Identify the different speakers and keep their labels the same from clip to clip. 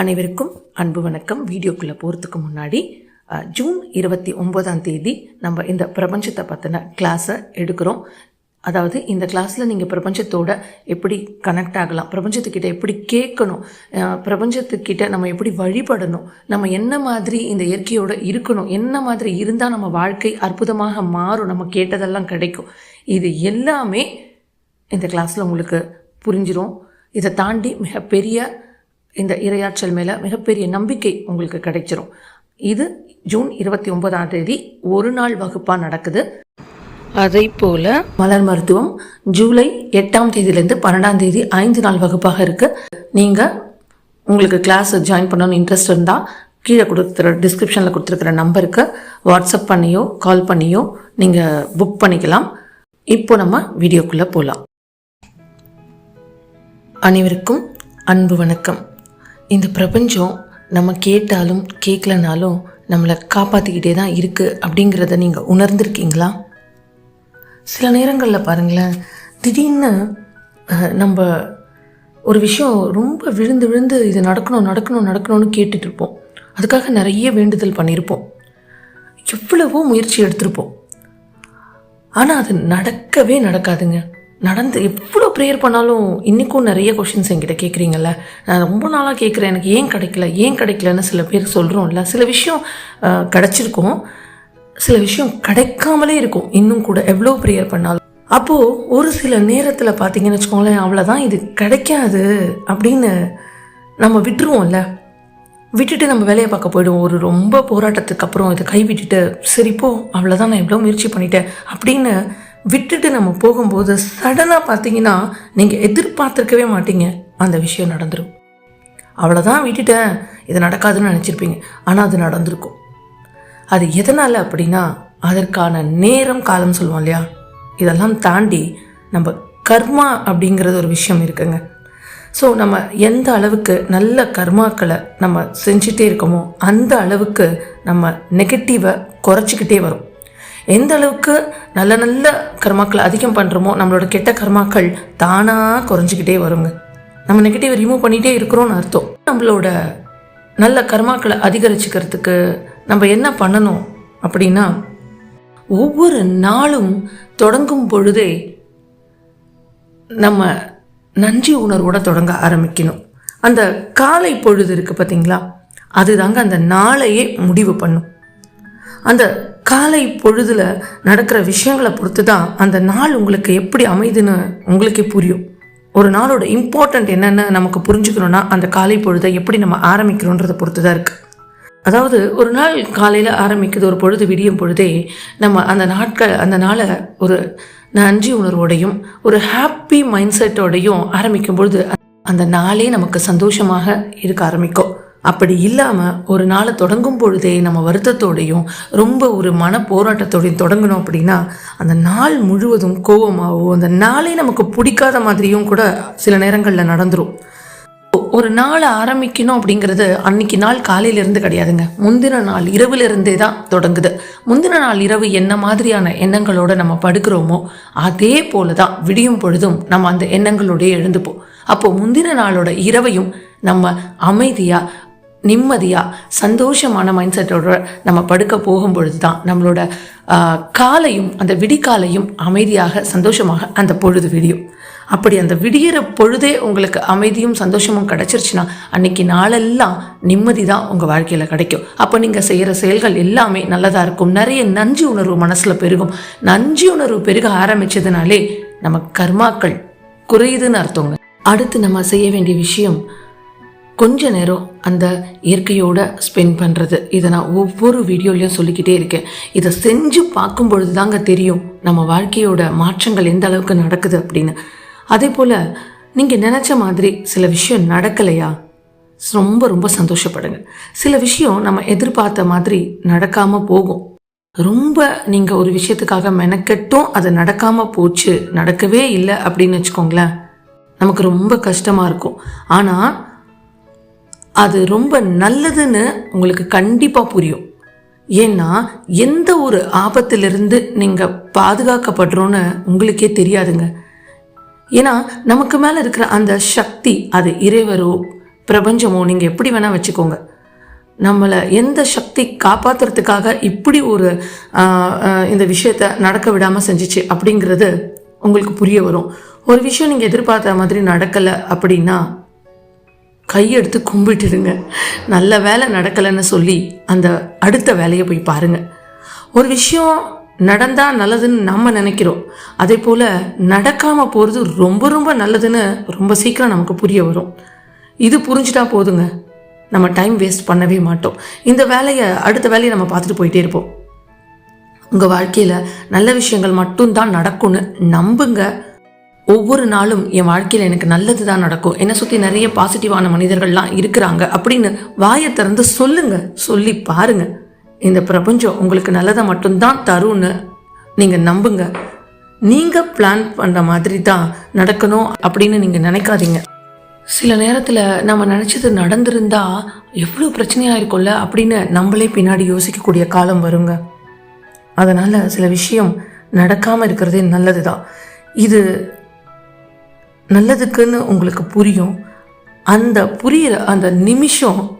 Speaker 1: அனைவருக்கும் அன்பு வணக்கம். வீடியோக்குள்ளே போகிறதுக்கு முன்னாடி ஜூன் இருபத்தி ஒம்போதாம் தேதி நம்ம இந்த பிரபஞ்சத்தை பற்றின கிளாஸை எடுக்கிறோம். அதாவது இந்த கிளாஸில் நீங்கள் பிரபஞ்சத்தோட எப்படி கனெக்ட் ஆகலாம் பிரபஞ்சத்துக்கிட்ட எப்படி கேட்கணும் பிரபஞ்சத்துக்கிட்ட நம்ம எப்படி வழிபடணும் நம்ம என்ன மாதிரி இந்த இயற்கையோடு இருக்கணும் என்ன மாதிரி இருந்தால் நம்ம வாழ்க்கை அற்புதமாக மாறும் நம்ம கேட்டதெல்லாம் கிடைக்கும். இது எல்லாமே இந்த கிளாஸில் உங்களுக்கு புரிஞ்சிடும் இதை தாண்டி மிகப்பெரிய இந்த இரையாற்றல் மேலே மிகப்பெரிய நம்பிக்கை உங்களுக்கு கிடைச்சிரும். இது ஜூன் இருபத்தி ஒன்பதாம் தேதி ஒரு நாள் வகுப்பாக நடக்குது. அதே போல் மலர் மருத்துவம் ஜூலை எட்டாம் தேதியிலேருந்து பன்னெண்டாம் தேதி ஐந்து நாள் வகுப்பாக இருக்குது நீங்கள் உங்களுக்கு கிளாஸ் ஜாயின் பண்ணணும்னு இன்ட்ரெஸ்ட் இருந்தால் கீழே கொடுத்துருக்கிற டிஸ்கிரிப்ஷனில் கொடுத்துருக்கிற நம்பருக்கு வாட்ஸ்அப் பண்ணியோ கால் பண்ணியோ நீங்கள் புக் பண்ணிக்கலாம். இப்போ நம்ம வீடியோக்குள்ளே போகலாம் அனைவருக்கும் அன்பு வணக்கம். இந்த பிரபஞ்சம் நம்ம கேட்டாலும் கேட்கலனாலும் நம்மளை காப்பாற்றிக்கிட்டே தான் இருக்குது அப்படிங்கிறத நீங்கள் உணர்ந்திருக்கீங்களா? சில நேரங்களில் பாருங்களேன் திடீர்னு நம்ம ஒரு விஷயம் ரொம்ப விழுந்து விழுந்து இது நடக்கணும் நடக்கணும் நடக்கணும்னு கேட்டுட்ருப்போம் அதுக்காக நிறைய வேண்டுதல் பண்ணியிருப்போம் எவ்வளவோ முயற்சி எடுத்திருப்போம். ஆனால் அது நடக்கவே நடக்காதுங்க. நடந்து எவ்வளோ ப்ரேயர் பண்ணாலும் இன்றைக்கும் நிறைய கொஷின்ஸ் என்கிட்ட கேட்குறீங்கல்ல நான் ரொம்ப நாளாக கேட்குறேன் எனக்கு ஏன் கிடைக்கல? ஏன் கிடைக்கலன்னு சில பேர் சொல்கிறோம்ல சில விஷயம் கிடச்சிருக்கும். சில விஷயம் கிடைக்காமலே இருக்கும். இன்னும் கூட எவ்வளோ ப்ரேயர் பண்ணாலும். அப்போது ஒரு சில நேரத்தில் பார்த்தீங்கன்னு வச்சுக்கோங்களேன் அவ்வளோதான் இது கிடைக்காது அப்படின்னு நம்ம விட்டுருவோம்ல. விட்டுட்டு நம்ம வேலையை பார்க்க போயிடுவோம். ஒரு ரொம்ப போராட்டத்துக்கு அப்புறம் இதை கை சரிப்போ அவ்வளோதான் நான் எவ்வளோ முயற்சி பண்ணிட்டேன் அப்படின்னு விட்டுட்டு நம்ம போகும்போது சடனாக பார்த்தீங்கன்னா நீங்கள் எதிர்பார்த்துருக்கவே மாட்டீங்க. அந்த விஷயம் நடந்துடும் அவ்வளோதான் விட்டுட்டேன். இது நடக்காதுன்னு நினச்சிருப்பீங்க. ஆனால் அது நடந்திருக்கும். அது எதனால் அப்படின்னா அதற்கான நேரம் காலம் சொல்லுவோம் இல்லையா? இதெல்லாம் தாண்டி நம்ம கர்மா அப்படிங்கிறது ஒரு விஷயம் இருக்குங்க. ஸோ நம்ம எந்த அளவுக்கு நல்ல கர்மாக்களை நம்ம செஞ்சுட்டே இருக்கோமோ அந்த அளவுக்கு நம்ம நெகட்டிவை குறைச்சிக்கிட்டே வரும். எந்த அளவுக்கு நல்ல நல்ல கர்மாக்களை அதிகம் பண்ணுறோமோ நம்மளோட கெட்ட கர்மாக்கள் தானாக குறைஞ்சிக்கிட்டே வருங்க. நம்ம நெகட்டிவ் ரிமூவ் பண்ணிகிட்டே இருக்கிறோம்னு அர்த்தம். நம்மளோட நல்ல கர்மாக்களை அதிகரிச்சுக்கிறதுக்கு நம்ம என்ன பண்ணணும் அப்படின்னா ஒவ்வொரு நாளும் தொடங்கும் பொழுதே நம்ம நன்றி உணர்வோட தொடங்க ஆரம்பிக்கணும். அந்த காலை பொழுது இருக்குது பார்த்தீங்களா அதுதாங்க அந்த நாளையே முடிவு பண்ணும். அந்த காலை பொழுதில் நடக்கிற விஷயங்களை பொறுத்து தான் அந்த நாள் உங்களுக்கு எப்படி அமைதுன்னு உங்களுக்கே புரியும். ஒரு நாளோட இம்பார்ட்டண்ட் என்னென்னு நமக்கு புரிஞ்சுக்கணும்னா அந்த காலை பொழுதை எப்படி நம்ம ஆரம்பிக்கிறோன்றதை பொறுத்து தான் இருக்குது அதாவது ஒரு நாள் காலையில் ஆரம்பிக்குது ஒரு பொழுது விடியும் பொழுதே நம்ம அந்த நாட்கள் அந்த நாளை ஒரு நன்றி உணர்வோடையும் ஒரு ஹாப்பி மைண்ட் செட்டோடையும் ஆரம்பிக்கும் பொழுது அந்த நாளே நமக்கு சந்தோஷமாக இருக்க ஆரம்பிக்கும். அப்படி இல்லாமல் ஒரு நாளை தொடங்கும் பொழுதே நம்ம வருத்தத்தோடையும் ரொம்ப ஒரு மன போராட்டத்தோடையும் தொடங்கணும் அப்படின்னா அந்த நாள் முழுவதும் கோவமாகவோ அந்த நாளே நமக்கு பிடிக்காத மாதிரியும் கூட சில நேரங்களில் நடந்துடும் ஒரு நாளை ஆரம்பிக்கணும் அப்படிங்கிறது அன்னைக்கு நாள் காலையிலேருந்து கிடையாதுங்க. முந்தின நாள் இரவுலேருந்தே தான் தொடங்குது. முந்தின நாள் இரவு என்ன மாதிரியான எண்ணங்களோட நம்ம படுக்கிறோமோ அதே போல தான் விடியும் பொழுதும் நம்ம அந்த எண்ணங்களோடய எழுந்துப்போம். அப்போது முந்தின நாளோட இரவையும் நம்ம அமைதியாக நிம்மதியாக சந்தோஷமான மைண்ட் செட்டோட நம்ம படுக்க போகும் பொழுது தான் நம்மளோட காலையும் அந்த விடிக்காலையும் அமைதியாக சந்தோஷமாக அந்த பொழுது விடியும். அப்படி அந்த விடியிற பொழுதே உங்களுக்கு அமைதியும் சந்தோஷமும் கிடச்சிருச்சுன்னா அன்னைக்கு நாளெல்லாம் நிம்மதி தான் உங்கள் வாழ்க்கையில் கிடைக்கும். அப்போ நீங்கள் செய்கிற செயல்கள் எல்லாமே நல்லதாக இருக்கும். நிறைய நன்றி உணர்வு மனசில் பெருகும். நன்றி உணர்வு பெருக ஆரம்பித்ததுனாலே நம்ம கர்மாக்கள் குறையுதுன்னு அர்த்தங்க. அடுத்து நம்ம செய்ய வேண்டிய விஷயம் கொஞ்ச நேரம் அந்த இயற்கையோட ஸ்பெண்ட் பண்ணுறது இதை நான் ஒவ்வொரு வீடியோலையும் சொல்லிக்கிட்டே இருக்கேன். இதை செஞ்சு பார்க்கும் பொழுது தாங்க தெரியும் நம்ம வாழ்க்கையோட மாற்றங்கள் எந்த அளவுக்கு நடக்குது அப்படின்னு. அதே போல் நீங்கள் நினச்ச மாதிரி சில விஷயம் நடக்கலையா? ரொம்ப ரொம்ப சந்தோஷப்படுங்க. சில விஷயம் நம்ம எதிர்பார்த்த மாதிரி நடக்காமல் போகும். ரொம்ப நீங்கள் ஒரு விஷயத்துக்காக மெனக்கெட்டும் அது நடக்காமல் போச்சு நடக்கவே இல்லை அப்படின்னு வச்சுக்கோங்களேன். நமக்கு ரொம்ப கஷ்டமாக இருக்கும். ஆனால் அது ரொம்ப நல்லதுன்னு உங்களுக்கு கண்டிப்பாக புரியும். ஏன்னா எந்த ஒரு ஆபத்திலிருந்து நீங்கள் பாதுகாக்கப்படுறோன்னு உங்களுக்கே தெரியாதுங்க. ஏன்னா நமக்கு மேலே இருக்கிற அந்த சக்தி அது இறைவரோ பிரபஞ்சமோ நீங்கள் எப்படி வேணால் வச்சுக்கோங்க. நம்மளை எந்த சக்தி காப்பாற்றுறதுக்காக இப்படி ஒரு இந்த விஷயத்த நடக்க விடாமல் செஞ்சுச்சு அப்படிங்கிறது உங்களுக்கு புரிய வரும். ஒரு விஷயம் நீங்கள் எதிர்பார்த்த மாதிரி நடக்கலை அப்படின்னா கையெடுத்து கும்பிட்டுடுங்க. நல்ல வேலை நடக்கலைன்னு சொல்லி அந்த அடுத்த வேலையை போய் பாருங்க. ஒரு விஷயம் நடந்தால் நல்லதுன்னு நம்ம நினைக்கிறோம். அதே போல் நடக்காமல் போகிறது ரொம்ப ரொம்ப நல்லதுன்னு ரொம்ப சீக்கிரம் நமக்கு புரிய வரும். இது புரிஞ்சுட்டா போதுங்க. நம்ம டைம் வேஸ்ட் பண்ணவே மாட்டோம். இந்த வேலையை அடுத்த வேலையை நம்ம பார்த்துட்டு போயிட்டே இருப்போம். உங்கள் வாழ்க்கையில் நல்ல விஷயங்கள் மட்டும்தான் நடக்கும்னு நம்புங்க. ஒவ்வொரு நாளும் என் வாழ்க்கையில் எனக்கு நல்லது தான் நடக்கும். என்னை சுற்றி நிறைய பாசிட்டிவான மனிதர்கள்லாம் இருக்கிறாங்க. அப்படின்னு வாயை திறந்து சொல்லுங்க. சொல்லி பாருங்க. இந்த பிரபஞ்சம் உங்களுக்கு நல்லதை மட்டும்தான் தரும்னு நீங்கள் நம்புங்க. நீங்கள் பிளான் பண்ணுற மாதிரி தான் நடக்கணும் அப்படின்னு நீங்கள் நினைக்காதீங்க. சில நேரத்தில் நம்ம நினச்சது நடந்திருந்தா எவ்வளோ பிரச்சனையாக இருக்கும்ல அப்படின்னு நம்மளே பின்னாடி யோசிக்கக்கூடிய காலம் வருங்க. அதனால் சில விஷயம் நடக்காமல் இருக்கிறதே நல்லது தான் இது நல்லதுக்குன்னு உங்களுக்கு புரியும். அந்த புரியிற அந்த நிமிஷம்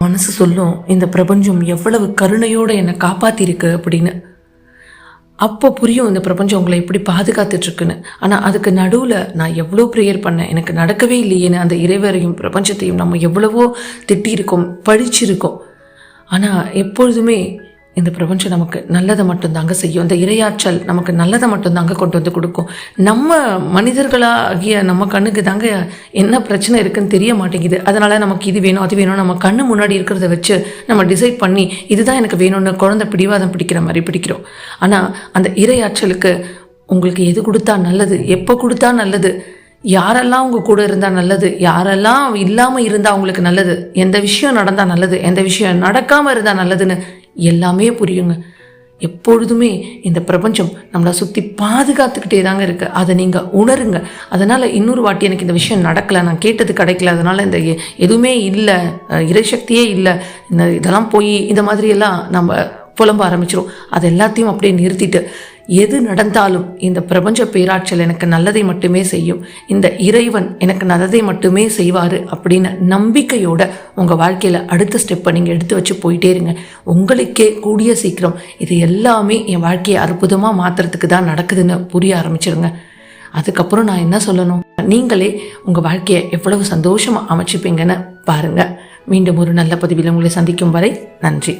Speaker 1: மனசு சொல்லும் இந்த பிரபஞ்சம் எவ்வளவு கருணையோடு என்னை காப்பாற்றிருக்கு அப்படின்னு. அப்போ புரியும் இந்த பிரபஞ்சம் உங்களை எப்படி பாதுகாத்துட்ருக்குன்னு. ஆனால் அதுக்கு நடுவில் நான் எவ்வளோ ப்ரேயர் பண்ணேன் எனக்கு நடக்கவே இல்லையேன்னு அந்த இறைவரையும் பிரபஞ்சத்தையும் நம்ம எவ்வளவோ திட்டியிருக்கோம் பழிச்சிருக்கோம். ஆனால் எப்பொழுதுமே இந்த பிரபஞ்சம் நமக்கு நல்லதை மட்டும்தாங்க செய்யும். இந்த இரையாற்றல் நமக்கு நல்லதை மட்டும்தாங்க கொண்டு வந்து கொடுக்கும். நம்ம மனிதர்களாகிய நம்ம கண்ணுக்கு தாங்க என்ன பிரச்சனை இருக்குன்னு தெரிய மாட்டேங்குது. அதனால நமக்கு இது வேணும் அது வேணும் நம்ம கண்ணு முன்னாடி இருக்கிறத வச்சு நம்ம டிசைட் பண்ணி இதுதான் எனக்கு வேணும்னு குழந்தை பிடிவாதம் பிடிக்கிற மாதிரி பிடிக்கிறோம். ஆனால் அந்த இரையாற்றலுக்கு உங்களுக்கு எது கொடுத்தா நல்லது எப்போ கொடுத்தா நல்லது யாரெல்லாம் உங்கள் கூட இருந்தால் நல்லது யாரெல்லாம் இல்லாமல் இருந்தால் அவங்களுக்கு நல்லது எந்த விஷயம் நடந்தால் நல்லது எந்த விஷயம் நடக்காமல் இருந்தால் நல்லதுன்னு எல்லாமே புரியுங்க. எப்பொழுதுமே இந்த பிரபஞ்சம் நம்மளை சுற்றி பாதுகாத்துக்கிட்டே தாங்க இருக்குது அதை நீங்கள் உணருங்க. அதனால் இன்னொரு வாட்டி எனக்கு இந்த விஷயம் நடக்கலை. நான் கேட்டது கிடைக்கல. அதனால் இந்த எ- எதுவுமே இல்லை. இறைசக்தியே இல்லை. இந்த இதெல்லாம் போய் இந்த மாதிரியெல்லாம் நம்ம புலம்ப ஆரம்பிச்சிரும். அது எல்லாத்தையும் அப்படியே நிறுத்திட்டு எது நடந்தாலும் இந்த பிரபஞ்ச பேராற்றல் எனக்கு நல்லதை மட்டுமே செய்யும். இந்த இறைவன் எனக்கு நல்லதை மட்டுமே செய்வார் அப்படின்னு நம்பிக்கையோட உங்கள் வாழ்க்கையில் அடுத்த ஸ்டெப்பை நீங்கள் எடுத்து வச்சு போயிட்டே இருங்க. உங்களுக்கே கூடிய சீக்கிரம் இது எல்லாமே என் வாழ்க்கையை அற்புதமாக மாற்றுறதுக்கு தான் நடக்குதுன்னு புரிய ஆரம்பிச்சிருங்க. அதுக்கப்புறம் நான் என்ன சொல்லணும்? நீங்களே உங்கள் வாழ்க்கையை எவ்வளவு சந்தோஷமாக அமைச்சுப்பீங்கன்னு பாருங்கள் மீண்டும் ஒரு நல்ல பதிவில் உங்களை சந்திக்கும் வரை நன்றி.